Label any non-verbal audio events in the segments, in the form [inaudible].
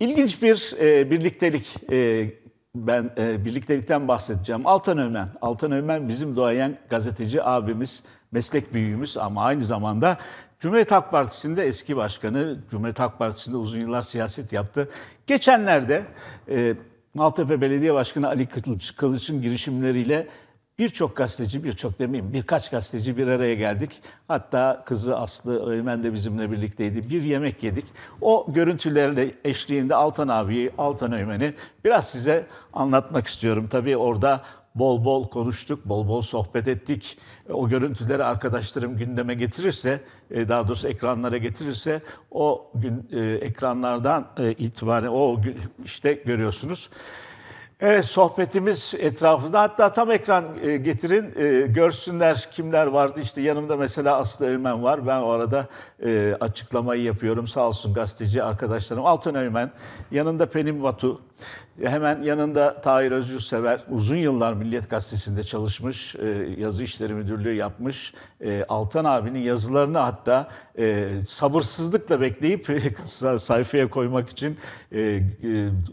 İlginç bir e, birliktelik e, ben e, birliktelikten bahsedeceğim. Altan Ömen. Altan Ömen bizim doğayan gazeteci abimiz, meslek büyüğümüz ama aynı zamanda Cumhuriyet Halk Partisi'nde eski başkanı, Cumhuriyet Halk Partisi'nde uzun yıllar siyaset yaptı. Geçenlerde e, Maltepe Belediye Başkanı Ali Kılıç, Kılıç'ın girişimleriyle Birçok gazeteci, birçok demeyeyim, birkaç gazeteci bir araya geldik. Hatta kızı Aslı Öğmen de bizimle birlikteydi. Bir yemek yedik. O görüntülerle eşliğinde Altan abiyi, Altan Öğmen'i biraz size anlatmak istiyorum. Tabii orada bol bol konuştuk, bol bol sohbet ettik. O görüntüleri arkadaşlarım gündeme getirirse, e, daha doğrusu ekranlara getirirse o gün e, ekranlardan e, itibaren o işte görüyorsunuz. Evet sohbetimiz etrafında. Hatta tam ekran e, getirin e, görsünler kimler vardı. İşte yanımda mesela Aslı Öğmen var. Ben o arada e, açıklamayı yapıyorum. Sağ olsun gazeteci arkadaşlarım. Altan Öğmen yanında Penim Vatu hemen yanında Tahir Özgürsever uzun yıllar Milliyet Gazetesi'nde çalışmış e, yazı işleri müdürlüğü yapmış E, Altan abinin yazılarını hatta e, sabırsızlıkla bekleyip [laughs] sayfaya koymak için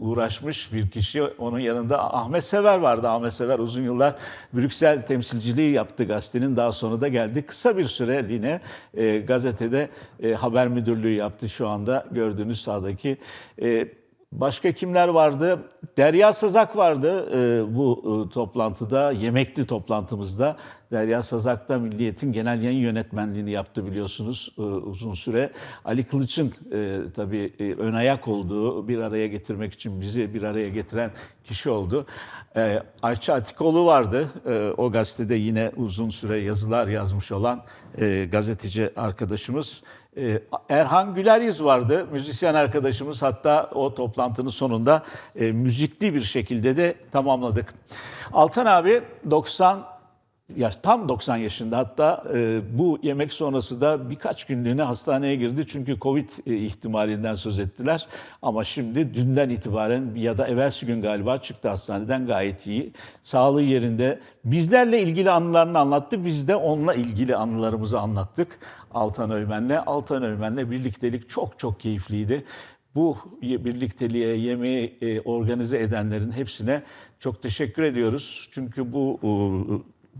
uğraşmış bir kişi onun yanında Ahmet Sever vardı. Ahmet Sever uzun yıllar Brüksel temsilciliği yaptı gazetenin. Daha sonra da geldi. Kısa bir süreliğine gazetede haber müdürlüğü yaptı şu anda gördüğünüz sağdaki. Başka kimler vardı? Derya Sazak vardı e, bu e, toplantıda, yemekli toplantımızda. Derya Sazak da Milliyet'in genel yayın yönetmenliğini yaptı biliyorsunuz e, uzun süre. Ali Kılıç'ın e, tabii e, ön ayak olduğu, bir araya getirmek için bizi bir araya getiren kişi oldu. E, Ayça Atikoğlu vardı. E, o gazetede yine uzun süre yazılar yazmış olan e, gazeteci arkadaşımız. E, Erhan Güler Yüz vardı, müzisyen arkadaşımız. Hatta o toplantının sonunda e, müzikli bir şekilde de tamamladık. Altan abi 90 ya tam 90 yaşında hatta e, bu yemek sonrası da birkaç günlüğüne hastaneye girdi çünkü Covid e, ihtimalinden söz ettiler. Ama şimdi dünden itibaren ya da evvelsi gün galiba çıktı hastaneden gayet iyi. Sağlığı yerinde. Bizlerle ilgili anılarını anlattı. Biz de onunla ilgili anılarımızı anlattık Altan Öğmen'le. Altan Öğmen'le birliktelik çok çok keyifliydi bu birlikteliğe, yemeği e, organize edenlerin hepsine çok teşekkür ediyoruz. Çünkü bu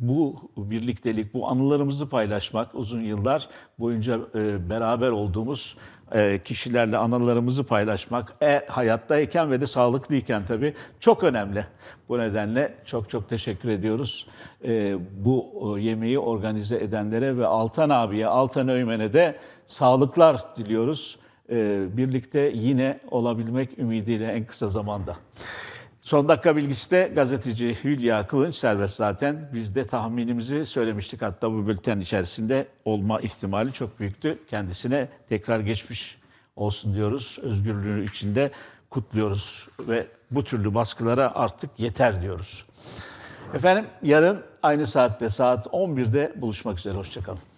bu birliktelik, bu anılarımızı paylaşmak uzun yıllar boyunca e, beraber olduğumuz e, kişilerle anılarımızı paylaşmak e, hayattayken ve de sağlıklıyken tabii çok önemli. Bu nedenle çok çok teşekkür ediyoruz. E, bu yemeği organize edenlere ve Altan abiye, Altan Öğmen'e de sağlıklar diliyoruz. Birlikte yine olabilmek ümidiyle en kısa zamanda. Son dakika bilgisi de gazeteci Hülya Kılınç serbest zaten. Biz de tahminimizi söylemiştik. Hatta bu bülten içerisinde olma ihtimali çok büyüktü. Kendisine tekrar geçmiş olsun diyoruz. Özgürlüğü içinde kutluyoruz ve bu türlü baskılara artık yeter diyoruz. Efendim yarın aynı saatte saat 11'de buluşmak üzere. Hoşçakalın.